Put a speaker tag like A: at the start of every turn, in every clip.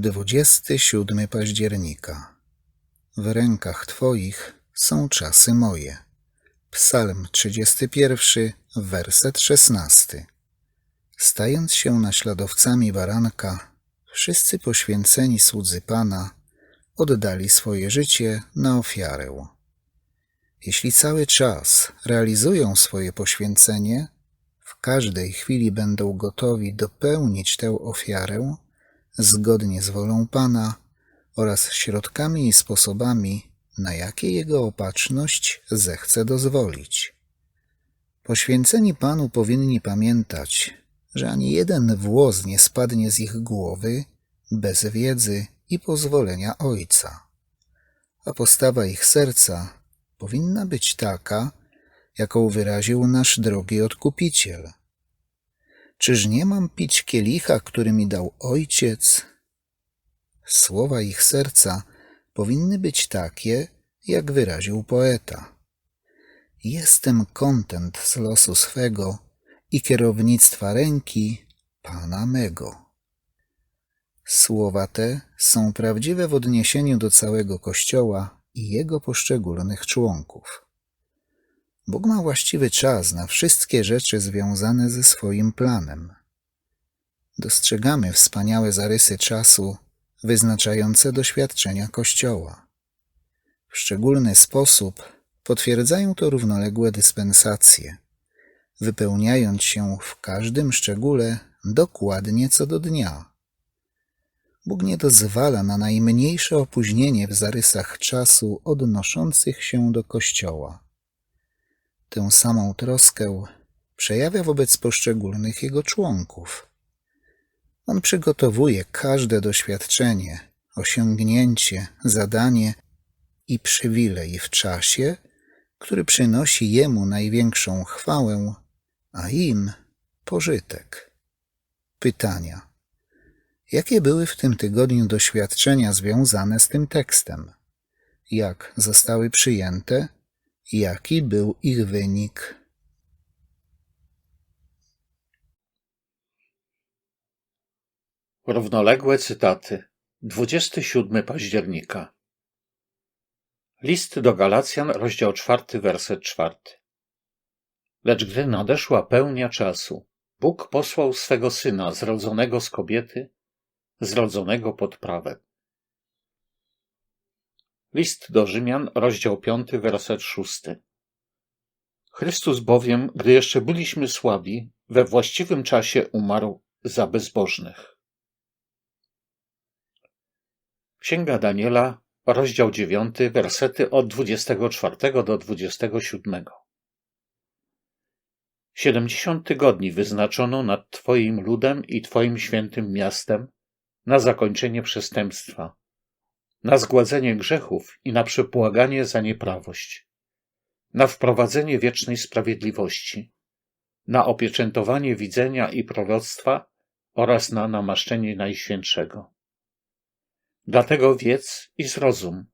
A: 27 października. W rękach Twoich są czasy moje. Psalm 31, werset 16. Stając się naśladowcami baranka, wszyscy poświęceni słudzy Pana oddali swoje życie na ofiarę. Jeśli cały czas realizują swoje poświęcenie, w każdej chwili będą gotowi dopełnić tę ofiarę zgodnie z wolą Pana oraz środkami i sposobami, na jakie Jego opatrzność zechce dozwolić. Poświęceni Panu powinni pamiętać, że ani jeden włos nie spadnie z ich głowy bez wiedzy i pozwolenia Ojca. A postawa ich serca powinna być taka, jaką wyraził nasz drogi Odkupiciel. Czyż nie mam pić kielicha, który mi dał Ojciec? Słowa ich serca powinny być takie, jak wyraził poeta. Jestem kontent z losu swego i kierownictwa ręki Pana mego. Słowa te są prawdziwe w odniesieniu do całego Kościoła i jego poszczególnych członków. Bóg ma właściwy czas na wszystkie rzeczy związane ze swoim planem. Dostrzegamy wspaniałe zarysy czasu wyznaczające doświadczenia Kościoła. W szczególny sposób potwierdzają to równoległe dyspensacje, wypełniając się w każdym szczególe dokładnie co do dnia. Bóg nie dozwala na najmniejsze opóźnienie w zarysach czasu odnoszących się do Kościoła. Tę samą troskę przejawia wobec poszczególnych jego członków. On przygotowuje każde doświadczenie, osiągnięcie, zadanie i przywilej w czasie, który przynosi jemu największą chwałę, a im pożytek. Pytania. Jakie były w tym tygodniu doświadczenia związane z tym tekstem? Jak zostały przyjęte? Jaki był ich wynik?
B: Równoległe cytaty. 27 października. List do Galacjan, rozdział 4, werset 4. Lecz gdy nadeszła pełnia czasu, Bóg posłał swego syna, zrodzonego z kobiety, zrodzonego pod prawem. List do Rzymian, rozdział 5, werset 6. Chrystus bowiem, gdy jeszcze byliśmy słabi, we właściwym czasie umarł za bezbożnych. Księga Daniela, rozdział 9, wersety od 24 do 27. Siedemdziesiąt tygodni wyznaczono nad Twoim ludem i Twoim świętym miastem na zakończenie przestępstwa, na zgładzenie grzechów i na przepłaganie za nieprawość, na wprowadzenie wiecznej sprawiedliwości, na opieczętowanie widzenia i proroctwa oraz na namaszczenie Najświętszego. Dlatego wiedz i zrozum,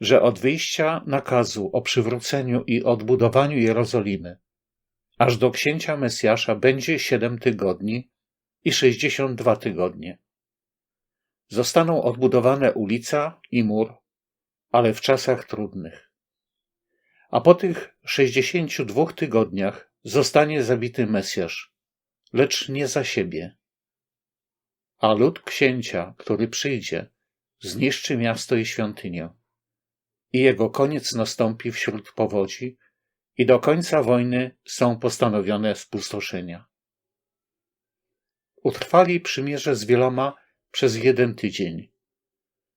B: że od wyjścia nakazu o przywróceniu i odbudowaniu Jerozolimy, aż do księcia Mesjasza będzie siedem tygodni i sześćdziesiąt dwa tygodnie. Zostaną odbudowane ulica i mur, ale w czasach trudnych. A po tych sześćdziesięciu dwóch tygodniach zostanie zabity Mesjasz, lecz nie za siebie. A lud księcia, który przyjdzie, zniszczy miasto i świątynię. I jego koniec nastąpi wśród powodzi, i do końca wojny są postanowione spustoszenia. Utrwali przymierze z wieloma przez jeden tydzień,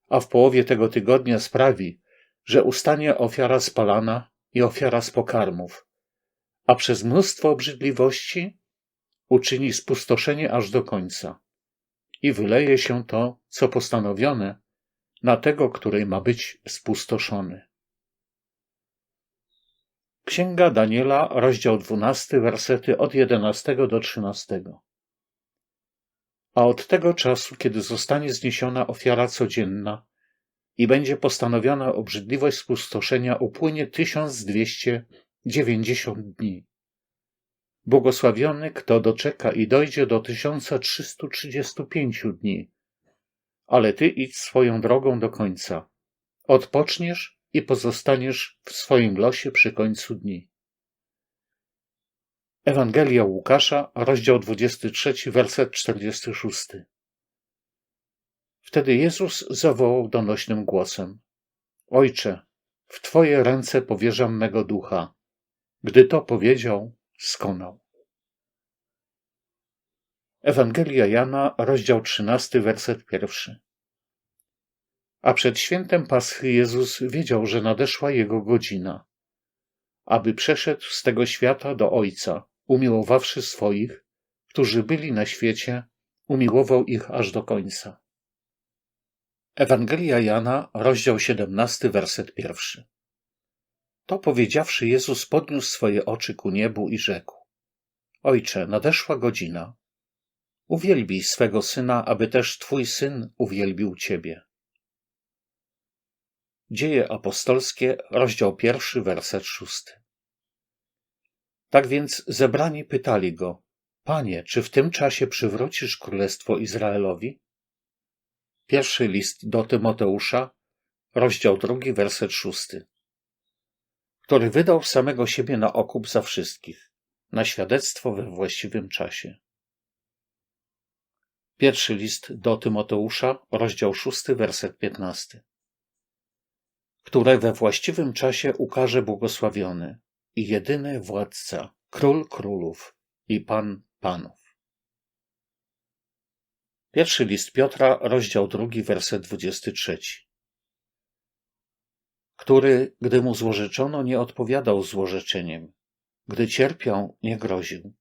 B: a w połowie tego tygodnia sprawi, że ustanie ofiara spalana i ofiara z pokarmów, a przez mnóstwo obrzydliwości uczyni spustoszenie aż do końca i wyleje się to, co postanowione, na tego, który ma być spustoszony. Księga Daniela, rozdział 12, wersety od 11 do 13. A od tego czasu, kiedy zostanie zniesiona ofiara codzienna i będzie postanowiona obrzydliwość spustoszenia, upłynie 1290 dni. Błogosławiony, kto doczeka i dojdzie do 1335 dni, ale ty idź swoją drogą do końca. Odpoczniesz i pozostaniesz w swoim losie przy końcu dni. Ewangelia Łukasza, rozdział 23, werset 46. Wtedy Jezus zawołał donośnym głosem: Ojcze, w Twoje ręce powierzam mego ducha. Gdy to powiedział, skonał. Ewangelia Jana, rozdział 13, werset pierwszy. A przed świętem Paschy Jezus wiedział, że nadeszła jego godzina, aby przeszedł z tego świata do Ojca, umiłowawszy swoich, którzy byli na świecie, umiłował ich aż do końca. Ewangelia Jana, rozdział 17, werset pierwszy. To powiedziawszy, Jezus podniósł swoje oczy ku niebu i rzekł: Ojcze, nadeszła godzina. Uwielbij swego syna, aby też twój syn uwielbił ciebie. Dzieje apostolskie, rozdział pierwszy, werset szósty. Tak więc zebrani pytali go: Panie, czy w tym czasie przywrócisz królestwo Izraelowi? Pierwszy list do Tymoteusza, rozdział drugi, werset szósty. Który wydał samego siebie na okup za wszystkich, na świadectwo we właściwym czasie. Pierwszy list do Tymoteusza, rozdział szósty, werset piętnasty. Które we właściwym czasie ukaże błogosławiony i jedyny władca, król królów i pan panów. Pierwszy list Piotra, rozdział drugi, werset dwudziesty trzeci. Który, gdy mu złożeczono, nie odpowiadał złorzeczeniem, gdy cierpiał, nie groził,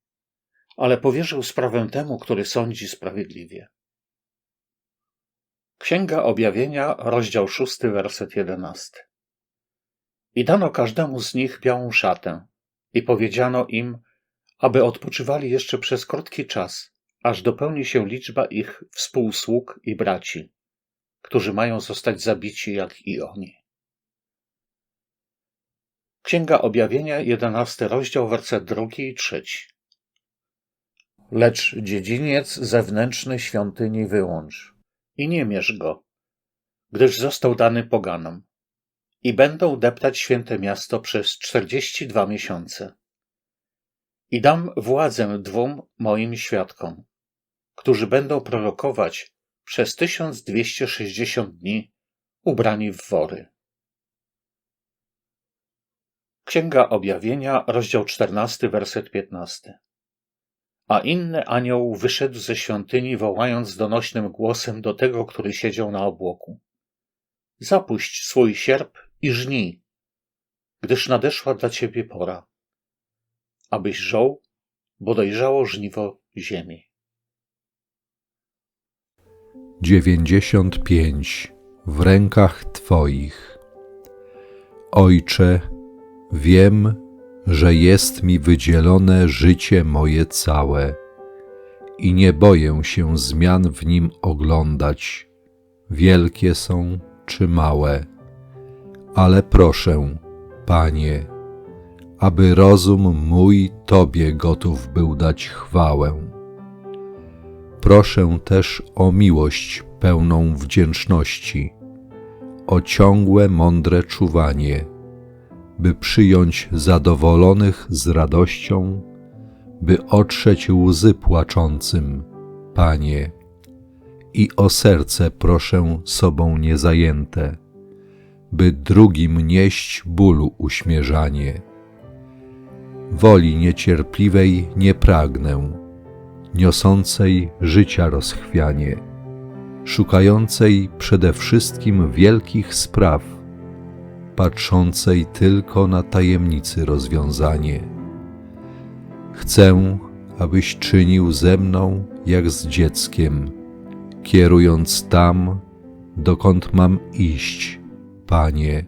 B: ale powierzył sprawę temu, który sądzi sprawiedliwie. Księga Objawienia, rozdział szósty, werset jedenasty. I dano każdemu z nich białą szatę, i powiedziano im, aby odpoczywali jeszcze przez krótki czas, aż dopełni się liczba ich współsług i braci, którzy mają zostać zabici jak i oni. Księga Objawienia, jedenasty rozdział, werset drugi i trzeci. Lecz dziedziniec zewnętrzny świątyni wyłącz i nie mierz go, gdyż został dany poganom i będą deptać święte miasto przez czterdzieści dwa miesiące. I dam władzę dwóm moim świadkom, którzy będą prorokować przez tysiąc dwieście sześćdziesiąt dni, ubrani w wory. Księga Objawienia, rozdział czternasty, werset piętnasty. A inny anioł wyszedł ze świątyni, wołając donośnym głosem do tego, który siedział na obłoku. Zapuść swój sierp i żnij, gdyż nadeszła dla ciebie pora, abyś żął, bo dojrzało żniwo ziemi.
C: 95 w rękach Twoich. Ojcze, wiem, że jest mi wydzielone życie moje całe i nie boję się zmian w nim oglądać, wielkie są czy małe. Ale proszę, Panie, aby rozum mój Tobie gotów był dać chwałę. Proszę też o miłość pełną wdzięczności, o ciągłe mądre czuwanie, by przyjąć zadowolonych z radością, by otrzeć łzy płaczącym, Panie, i o serce proszę sobą niezajęte, by drugim nieść bólu uśmierzanie. Woli niecierpliwej nie pragnę, niosącej życia rozchwianie, szukającej przede wszystkim wielkich spraw, patrzącej tylko na tajemnicy rozwiązanie. Chcę, abyś czynił ze mną jak z dzieckiem, kierując tam, dokąd mam iść, Panie.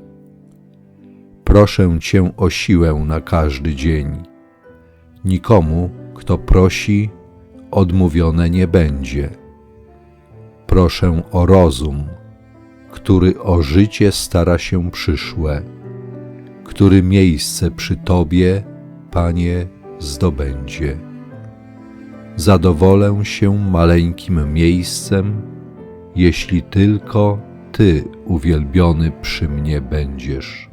C: Proszę Cię o siłę na każdy dzień. Nikomu, kto prosi, odmówione nie będzie. Proszę o rozum, który o życie stara się przyszłe, który miejsce przy Tobie, Panie, zdobędzie. Zadowolę się maleńkim miejscem, jeśli tylko Ty uwielbiony przy mnie będziesz.